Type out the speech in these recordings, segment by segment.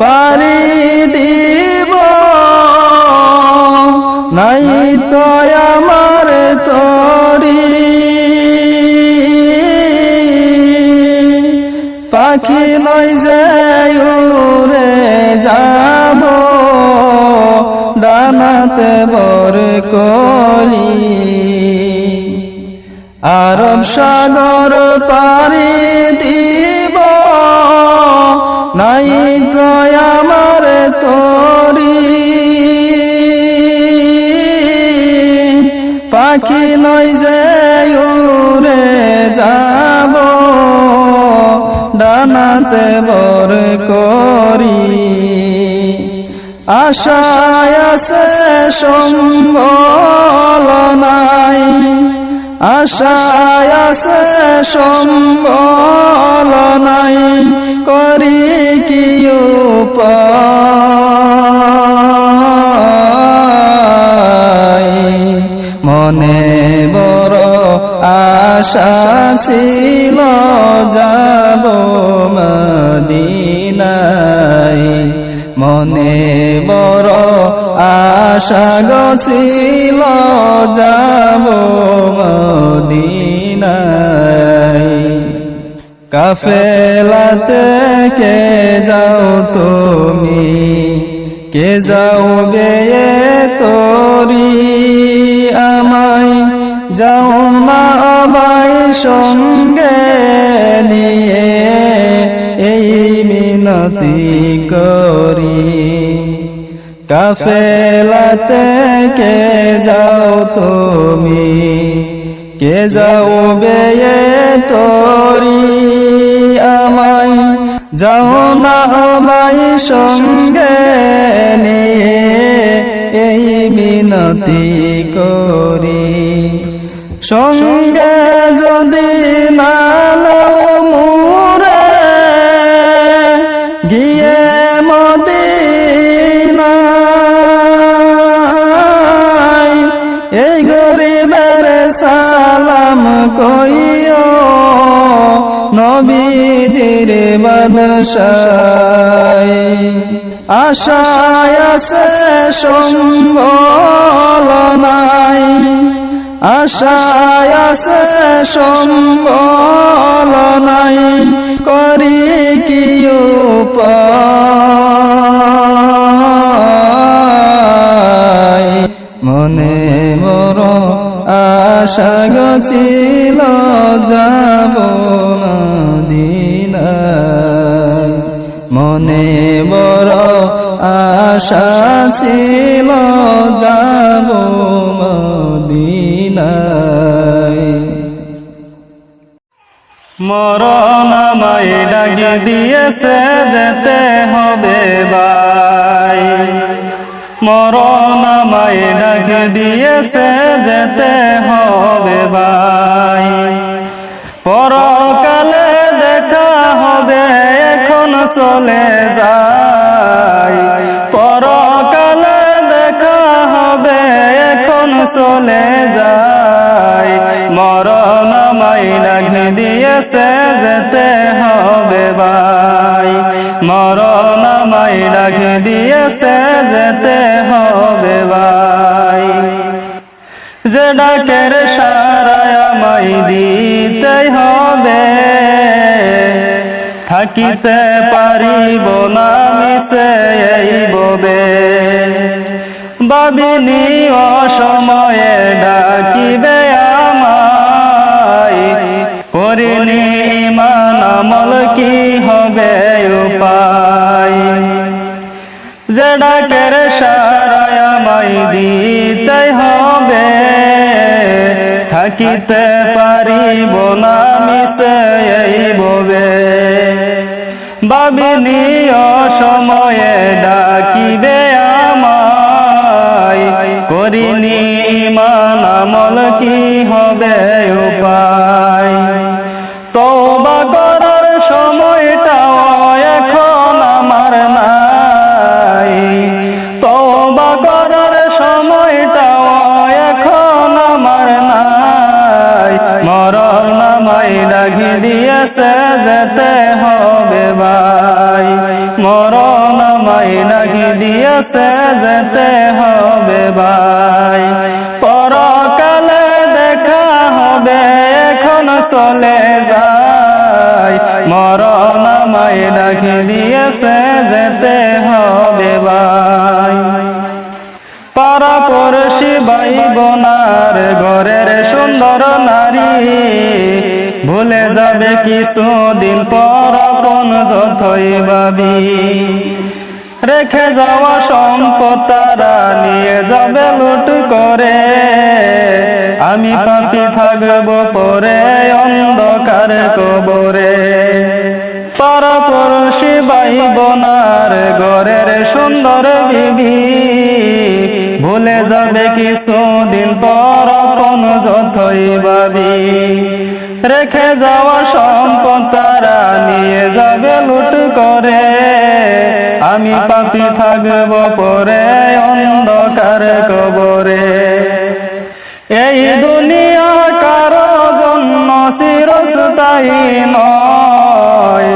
পারি দিব। নাই তো আমার তরি। পাখি নয় যে যাব, ডানাতে বর করি। আরব সাগর পারি দিব বর করি। আশায় আছে নাই। আশায় নাই। করি কি মনে বড় আশা ছিল যাব মদিনায় মনে বড় আশা গছিল, যাব মদিনায়। কাফেলাতে কে যাও তুমি? কে যাও গে তোরি? আমায় যাও না ভাই সঙ্গে নিয়ে। মিনতি করি। কাফেলাতে কে যাও তুমি? কে যাও বেয়ে তোরি? আমায় যাও না ভাই সঙ্গে এই মিনতি করি। সঙ্গে মদিনায় সালাম কইও নবীজির বাদশাই আশায় আছে নাই। আশায় আছে সম্বল নাই, করি কি মনে বড় আশা গছিল যাব মদিনায় মনে বড় আশা ছিল, যাব মদিনায় মরণ আমায় ডাকি দিয়েছে যেতে হবে ভাই। মরণ আমায় ডাকি দিয়েছে যেতে হবে ভাই। পরকালে দেখা হবে, এখন চলে যাই। আমায় ডাকি দিয়েছে যেতে হবে ভাই। যে ডাকের সারায় আমায় দিতে হবে, থাকিতে পারিব না মিশে এই ববে। বাবিনী অসময়ে ডাকিবে আমায়, করিনি ইমান আমল কি হবে? ডাকের সারায় আমায় দিতে হবে। থাকিতে পারিব না মিশে ববে বাবিনী অসময়ে ডাকিবে আমায়। করিনি ইমান আমল কি হবে উপায়? তওবা করার সময়টাও এখন আমার নাই। মরণ নামাই ডাকি দিয়েছে, যেতে হবে ভাই। মরণ নামাই ডাকি দিয়েছে, যেতে হবে ভাই। পরকালে দেখা হবে, এখন চলে যায় মরণ আমায় ডাকি দিয়েছে যেতে হবে ভাই। পারাপড়শি ভাই বোনার ঘরের সুন্দর নারী, ভুলে যাবে কিছুদিন পর আপন যথই ভাবি। রেখে যাওয়া সম্পদ নিয়ে যাবে লুট করে। আমি পাপি থাকব পরে অন্ধকার কবরে। পরপরশি ভাই বোনার ঘরের সুন্দর বিবি। ভুলে যাবে কিছুদিন পর কোন যথই ভাবি। রেখে যাওয়া সম্পদ তারা নিয়ে যাবে লুট করে। আমি পাপি থাকব পরে অন্ধকার কবরে। এই দুনিয়া কারও জন্য চিরস্থায়ী নয়।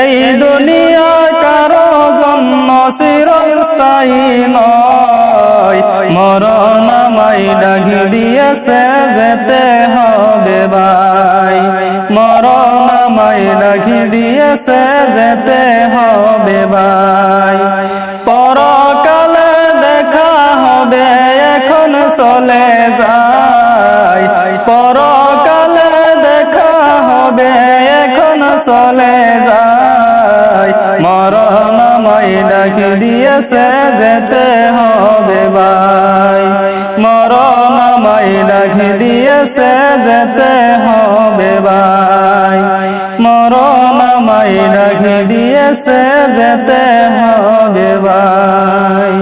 এই দুনিয়া কারও জন্য চিরস্থায়ী নয়। মরণ আমায় ডাকি দিয়েছে যেতে হবে ভাই। মরণ আমায় ডাকি দিয়েছে যেতে হবে ভাই। পরকালে চলে যায় পরকালে দেখা হবে, এখন চলে যায় মরণ আমায় ডাকি দিয়েছে, যেতে হবে ভাই। মরণ আমায় ডাকি দিয়েছে, যেতে হবে ভাই। মরণ আমায় ডাকি দিয়েছে, যেতে হবে ভাই।